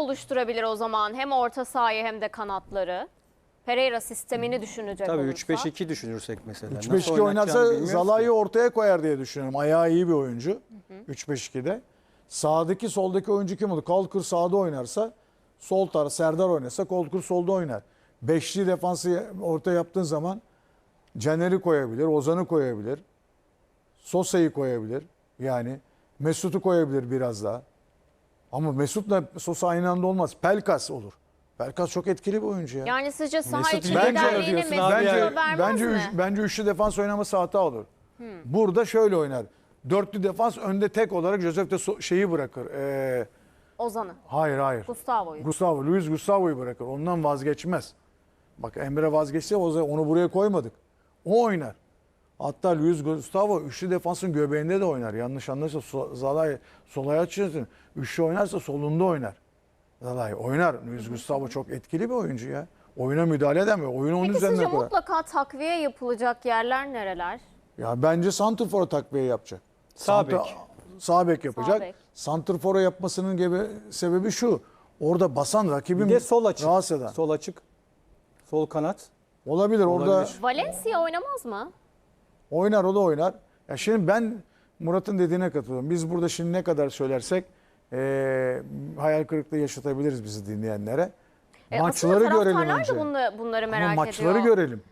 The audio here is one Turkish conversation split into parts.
oluşturabilir o zaman hem orta sahayı hem de kanatları? Pereira sistemini düşünecek Tabii olursak. 3-5-2 düşünürsek mesela. 3-5-2 Nasıl oynatacağını oynarsa bilmiyoruz Zalai'yi ortaya koyar diye düşünüyorum. Ayağı iyi bir oyuncu. 3-5-2'de. Sağdaki soldaki oyuncu kim olur? Kalkır sağda oynarsa sol taraf Serdar oynasa Kolkur solda oynar. Beşli defansı orta yaptığın zaman Caner'i koyabilir, Ozan'ı koyabilir. Sosa'yı koyabilir. Yani Mesut'u koyabilir biraz daha. Ama Mesut'la Sosa aynı anda olmaz. Pelkas olur. Pelkas çok etkili bir oyuncu ya. Yani sizce saha Mesut içi bence- liderliğini Mesut'a bence vermez bence mi? üç, bence üçlü defans oynaması hata olur. Burada şöyle oynar. Dörtlü defans önde tek olarak Josef de so- şeyi bırakır. Ee, Ozan'ı, hayır hayır. Gustavo'yu. Gustavo, Luis Gustavo'yu bırakır. Ondan vazgeçmez. Bak Emre vazgeçse onu buraya koymadık. O oynar. Hatta Luis Gustavo üçlü defansın göbeğinde de oynar. Yanlış anlarsa so- Zalai sol ayak çizsin. Üçlü oynarsa solunda oynar. Zalai oynar. Luis Gustavo çok etkili bir oyuncu ya. Oyuna müdahale edemiyor. Oyunu onun Peki üzerine sizce koyar. mutlaka takviye yapılacak yerler nereler? Ya bence Santrfor'a takviye yapacak. Sağ bek. Sağ bek yapacak. Santrfor'a yapmasının gibi sebebi şu. Orada basan rakibin Bir de sol açık. rahatsız eden. Sol açık. Sol kanat. Olabilir. Orada Olabilir. Valencia oynamaz mı? Oynar o da oynar. Ya şimdi ben Murat'ın dediğine katılıyorum. Biz burada şimdi ne kadar söylersek eee, hayal kırıklığı yaşatabiliriz bizi dinleyenlere. E, maçları görelim taraftarlar önce. da bunları, bunları merak Ama maçları ediyor. görelim.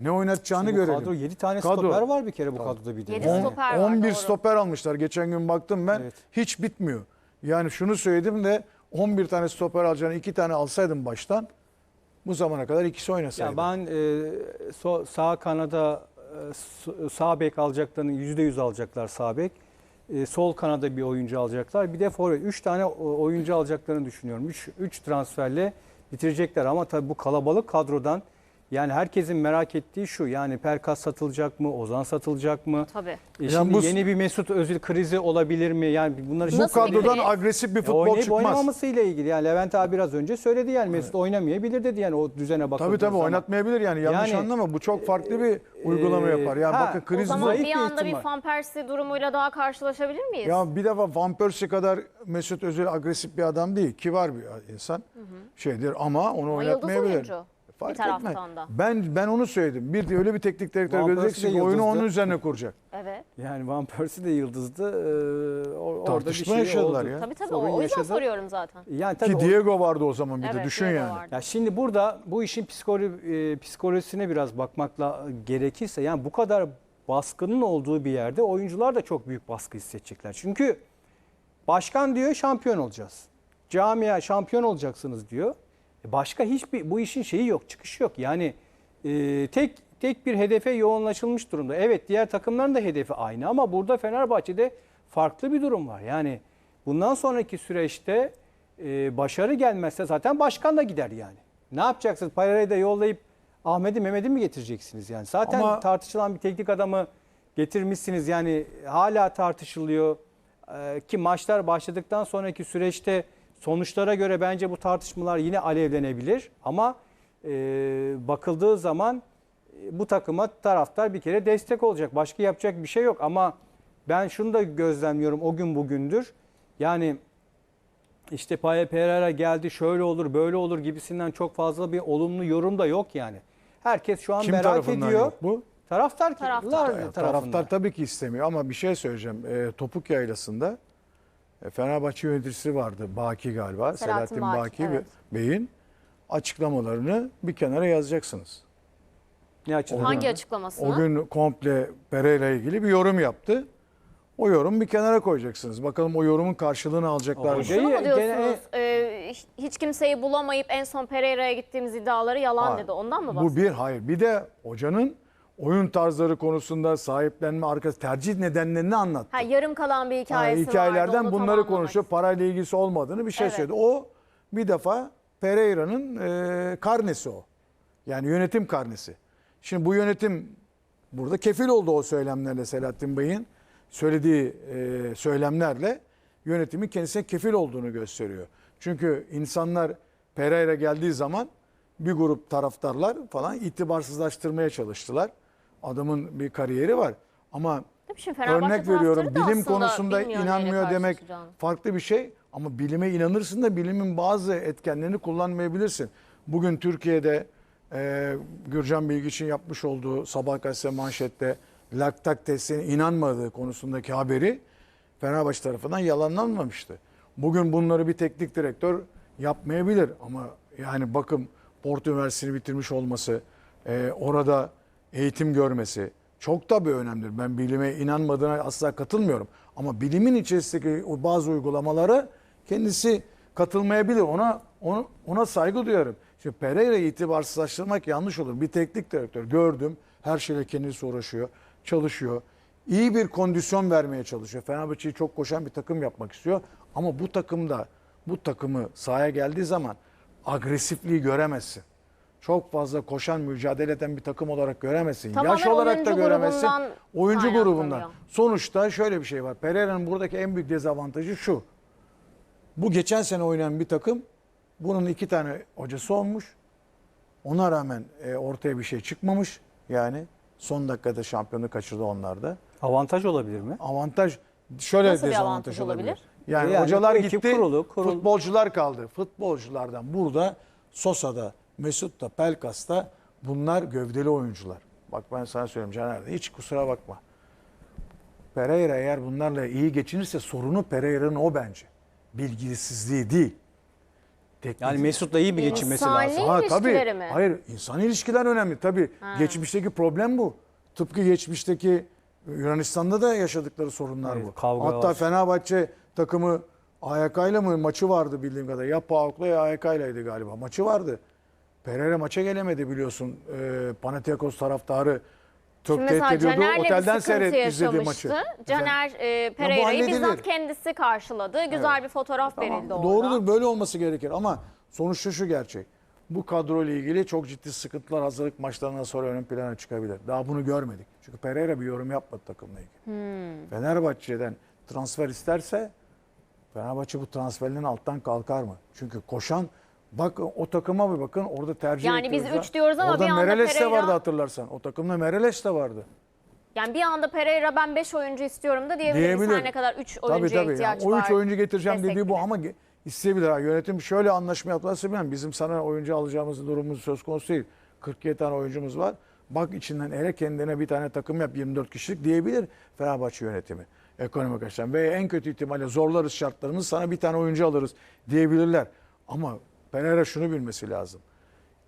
Ne oynatacağını Bu görelim. kadro 7 tane Kadro. stoper var bir kere bu kadroda bir de. Yedi Yani. stoper var, 11 doğru. stoper almışlar. Geçen gün baktım ben. Evet. Hiç bitmiyor. Yani şunu söyledim de 11 tane stoper alacağını 2 tane alsaydım baştan bu zamana kadar ikisi oynasaydı. Ya ben e, so- sağ kanada e, sağ bek alacaklarını %100 alacaklar sağ bek. E, sol kanada bir oyuncu alacaklar. Bir de forvet. 3 tane oyuncu alacaklarını düşünüyorum. 3 3 transferle bitirecekler ama tabii bu kalabalık kadrodan yani herkesin merak ettiği şu yani Perkas satılacak mı? Ozan satılacak mı? Tabii. E Yani şimdi bu- yeni bir Mesut Özil krizi olabilir mi? Yani bunları bu Nasıl bir kadrodan kriz? agresif bir Ya futbol oynayıp çıkmaz. oynamaması ile ilgili yani Levent abi biraz önce söyledi yani Mesut oynamayabilir dedi yani o düzene bakıldığı Tabii tabii zaman. oynatmayabilir yani yanlış Yani, anlama bu çok farklı bir uygulama e, yapar. Yani ha, bakın O kriz zaman zayıf bir bir anda bir ihtimal. Van Persie durumuyla daha karşılaşabilir miyiz? ya bir defa Van Persie kadar Mesut Özil agresif bir adam değil. Kibar bir insan. Şeydir ama onu Ama yıldız oynatmayabilir. oyuncu. Fark bir taraftan etmez. da. Ben ben onu söyledim. Bir de öyle bir teknik direktör Van göreceksin ki de oyunu onun üzerine kuracak. Evet. Yani Van Persie de yıldızdı. Ee, or- orada bir şey yaşadılar oldu. ya. Tabii tabii. Sorun O, o yüzden yaşadı. soruyorum zaten. Yani tabii Ki o- Diego vardı o zaman bir de Evet, düşün Diego yani. vardı. ya şimdi burada bu işin psikolo e, psikolojisine biraz bakmakla gerekirse yani bu kadar baskının olduğu bir yerde oyuncular da çok büyük baskı hissedecekler. Çünkü başkan diyor şampiyon olacağız. Camia şampiyon olacaksınız diyor. E Başka hiçbir bu işin şeyi yok, çıkışı yok. Yani e, tek tek bir hedefe yoğunlaşılmış durumda. Evet diğer takımların da hedefi aynı ama burada Fenerbahçe'de farklı bir durum var. Yani bundan sonraki süreçte e, başarı gelmezse zaten başkan da gider yani. Ne yapacaksınız? Parayı da yollayıp Ahmet'i Mehmet'i mi getireceksiniz yani? Zaten Ama- tartışılan bir teknik adamı getirmişsiniz yani hala tartışılıyor. Ee, ki maçlar başladıktan sonraki süreçte sonuçlara göre bence bu tartışmalar yine alevlenebilir. Ama e, bakıldığı zaman e, bu takıma taraftar bir kere destek olacak. Başka yapacak bir şey yok ama ben şunu da gözlemliyorum o gün bugündür. Yani işte Paye Pereira geldi şöyle olur böyle olur gibisinden çok fazla bir olumlu yorum da yok yani. Herkes şu an Kim merak tarafından ediyor. yok bu? Taraftar, Taraftar. taraftar, Taraftar tabii ki istemiyor ama bir şey söyleyeceğim. E, topuk yaylasında Fenerbahçe yöneticisi vardı. Baki galiba. Selahattin Selahattin Baki, Baki, evet. Bey'in açıklamalarını bir kenara yazacaksınız. Ne açıdan? Hangi açıklamasını? O gün komple Pereira ile ilgili bir yorum yaptı. O yorum bir kenara koyacaksınız. Bakalım o yorumun karşılığını alacaklar mı? Şunu mu Gene- diyorsunuz? e, hiç kimseyi bulamayıp en son Pereira'ya gittiğimiz iddiaları yalan Hayır. dedi. Ondan mı Bu bahsediyorsunuz? bir hayır. Bir de hocanın oyun tarzları konusunda sahiplenme arkası tercih nedenlerini anlattı. Ha, yarım kalan bir Ha, hikayesi vardı. hikayelerden onu bunları konuşuyor. Parayla ilgisi olmadığını bir şey Evet. söyledi. O bir defa Pereira'nın e, karnesi o. Yani yönetim karnesi. Şimdi bu yönetim burada kefil oldu o söylemlerle Selahattin Bey'in söylediği e, söylemlerle yönetimin kendisine kefil olduğunu gösteriyor. Çünkü insanlar Pereira geldiği zaman bir grup taraftarlar falan itibarsızlaştırmaya çalıştılar. Adamın bir kariyeri var ama şimdi örnek veriyorum bilim konusunda inanmıyor demek farklı bir şey. Ama bilime inanırsın da bilimin bazı etkenlerini kullanmayabilirsin. Bugün Türkiye'de e, Gürcan Bilgiç'in yapmış olduğu Sabah gazetesi manşette laktak testine inanmadığı konusundaki haberi Fenerbahçe tarafından yalanlanmamıştı. Bugün bunları bir teknik direktör yapmayabilir ama yani bakım Porto Üniversitesi'ni bitirmiş olması, e, orada eğitim görmesi çok tabii önemlidir. Ben bilime inanmadığına asla katılmıyorum. Ama bilimin içerisindeki bazı uygulamalara kendisi katılmayabilir. Ona ona, ona saygı duyarım. Şimdi Pereira'yı itibarsızlaştırmak yanlış olur. Bir teknik direktör gördüm. Her şeyle kendisi uğraşıyor, çalışıyor. İyi bir kondisyon vermeye çalışıyor. Fenerbahçe'yi çok koşan bir takım yapmak istiyor. Ama bu takımda bu takımı sahaya geldiği zaman agresifliği göremezsin. Çok fazla koşan, mücadele eden bir takım olarak göremezsin. Tamamen Yaş olarak da oyuncu göremezsin. grubundan Oyuncu kaynaklanıyor. grubundan. Sonuçta şöyle bir şey var. Pereira'nın buradaki en büyük dezavantajı şu. Bu geçen sene oynayan bir takım. Bunun iki tane hocası olmuş. Ona rağmen e, ortaya bir şey çıkmamış. Yani son dakikada şampiyonu kaçırdı onlar da. Avantaj olabilir mi? Avantaj şöyle Nasıl bir dezavantaj avantaj olabilir. olabilir? Yani, Yani hocalar ekip gitti, kurulu, kurul- futbolcular kaldı. Futbolculardan burada Sosa'da, Mesut'ta, Pelkas'ta bunlar gövdeli oyuncular. Bak ben sana söyleyeyim Caner'de hiç kusura bakma. Pereira eğer bunlarla iyi geçinirse sorunu Pereira'nın o bence. Bilgisizliği değil. Teknik- Yani Mesut'la iyi bir geçinmesi İnsani- lazım. Ha, ilişkileri tabii. mi? Hayır, insan ilişkiler önemli tabii. Geçmişteki problem bu. Tıpkı geçmişteki Yunanistan'da da yaşadıkları sorunlar Evet, bu. kavga Hatta var. Fenerbahçe takımı AYK'yla mı maçı vardı bildiğim kadarıyla. Ya PAOK'la ya AYK'ylaydı galiba. Maçı vardı. Pereira maça gelemedi biliyorsun. Ee, Panathinaikos taraftarı çok Şimdi tehdit ediyordu. Caner'le Otelden seyret izledi maçı. Caner e, Pereira'yı bizzat kendisi karşıladı. Güzel bir fotoğraf Tamam, verildi orada. Doğrudur böyle olması gerekir ama sonuçta şu gerçek. Bu kadro ile ilgili çok ciddi sıkıntılar hazırlık maçlarından sonra ön plana çıkabilir. Daha bunu görmedik. Çünkü Pereira bir yorum yapmadı takımla ilgili. Hmm. Fenerbahçe'den transfer isterse Fenerbahçe bu transferlerin alttan kalkar mı? Çünkü koşan bak o takıma bir bakın orada tercih Yani biz ediyoruz üç diyoruz ama orada bir anda Mereles de Pereira- vardı hatırlarsan. O takımda Mereles de vardı. Yani bir anda Pereira ben 5 oyuncu istiyorum da diyebilir. Diyebilir. Her ne kadar 3 Tabii oyuncuya tabii. ihtiyaç Yani o var. üç oyuncu getireceğim desek dediği bu bile. ama ge- isteyebilir. Ha, yönetim şöyle anlaşma yaptılarsa bilmem. Bizim sana oyuncu alacağımız durumumuz söz konusu değil. 47 tane oyuncumuz var. Bak içinden hele kendine bir tane takım yap 24 kişilik diyebilir Fenerbahçe yönetimi. Ekonomik açıdan. Ve en kötü ihtimalle zorlarız şartlarımız sana bir tane oyuncu alırız diyebilirler. Ama Pereira şunu bilmesi lazım.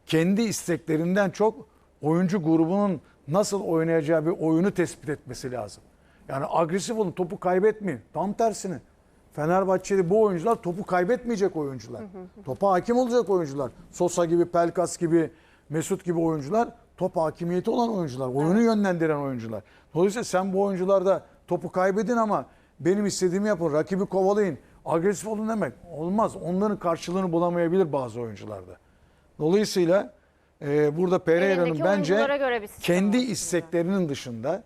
Kendi isteklerinden çok oyuncu grubunun nasıl oynayacağı bir oyunu tespit etmesi lazım. Yani agresif olun, topu kaybetmeyin. Tam tersine. Fenerbahçe'de bu oyuncular topu kaybetmeyecek oyuncular. Topa hakim olacak oyuncular. Sosa gibi, Pelkas gibi, Mesut gibi oyuncular top hakimiyeti olan oyuncular. Oyunu yönlendiren oyuncular. Dolayısıyla sen bu oyuncularda topu kaybedin ama benim istediğimi yapın, rakibi kovalayın, agresif olun demek olmaz. Onların karşılığını bulamayabilir bazı oyuncularda. Dolayısıyla e, burada Pereira'nın bence kendi isteklerinin dışında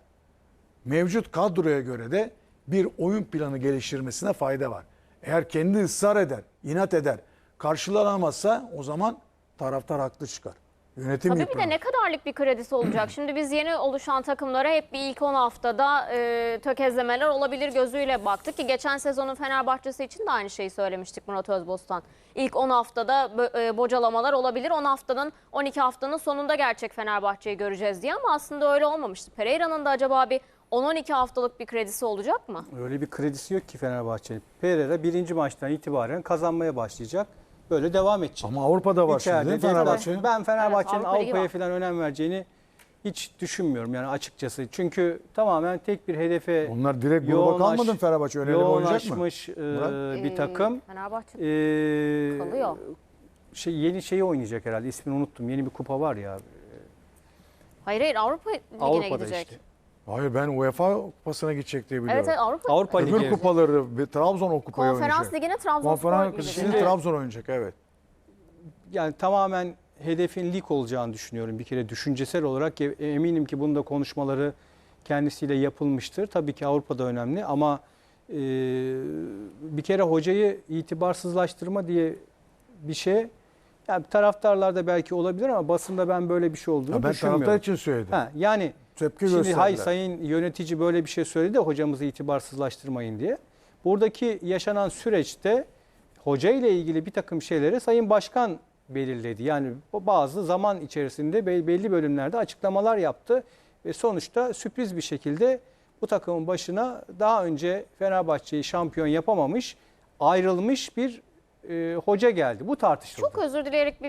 mevcut kadroya göre de bir oyun planı geliştirmesine fayda var. Eğer kendi ısrar eder, inat eder, karşılanamazsa o zaman taraftar haklı çıkar. Yönetim Tabii bir yıpranır. de ne kadarlık bir kredisi olacak? Şimdi biz yeni oluşan takımlara hep bir ilk 10 haftada e, tökezlemeler olabilir gözüyle baktık ki geçen sezonun Fenerbahçesi için de aynı şeyi söylemiştik Murat Özbostan. İlk 10 haftada e, bocalamalar olabilir. 10 haftanın 12 haftanın sonunda gerçek Fenerbahçe'yi göreceğiz diye ama aslında öyle olmamıştı. Pereira'nın da acaba bir 10-12 haftalık bir kredisi olacak mı? Öyle bir kredisi yok ki Fenerbahçe'nin. Pereira birinci maçtan itibaren kazanmaya başlayacak. Böyle devam edecek. Ama Avrupa'da var İçeride şimdi? Fenerbahçe'nin. Ben Fenerbahçe'nin Evet, Avrupa'ya var. falan önem vereceğini hiç düşünmüyorum yani açıkçası. Çünkü tamamen tek bir hedefe Onlar direkt gruba yoğunlaş- kalmadı mı Fenerbahçe? Önemli oynayacak mı? yoğunlaşmış e, Murat? bir Ee, takım. Fenerbahçe E, kalıyor. Şey, yeni şeyi oynayacak herhalde. İsmini unuttum. Yeni bir kupa var ya. Hayır hayır Avrupa Ligi'ne Avrupa'da gidecek. işte. Hayır ben UEFA kupasına gidecek diye biliyorum. Evet, evet Avrupa. Avrupa Öbür Ligi. kupaları ve Trabzon o kupayı Konferans oynayacak. Ligi'ne Trabzonspor Konferans gidecek. şimdi Trabzon oynayacak evet. yani tamamen hedefin lig olacağını düşünüyorum bir kere düşüncesel olarak E- eminim ki bunda konuşmaları kendisiyle yapılmıştır. Tabii ki Avrupa'da önemli ama e, bir kere hocayı itibarsızlaştırma diye bir şey yani taraftarlarda belki olabilir ama basında ben böyle bir şey olduğunu Ya ben düşünmüyorum. taraftar için söyledim. Ha, yani Tepki Şimdi gösterdiler. hay sayın yönetici böyle bir şey söyledi de hocamızı itibarsızlaştırmayın diye. Buradaki yaşanan süreçte hoca ile ilgili bir takım şeyleri Sayın Başkan belirledi. Yani o bazı zaman içerisinde be- belli bölümlerde açıklamalar yaptı ve sonuçta sürpriz bir şekilde bu takımın başına daha önce Fenerbahçe'yi şampiyon yapamamış, ayrılmış bir e, hoca geldi. Bu tartışıldı. Çok özür dileyerek bir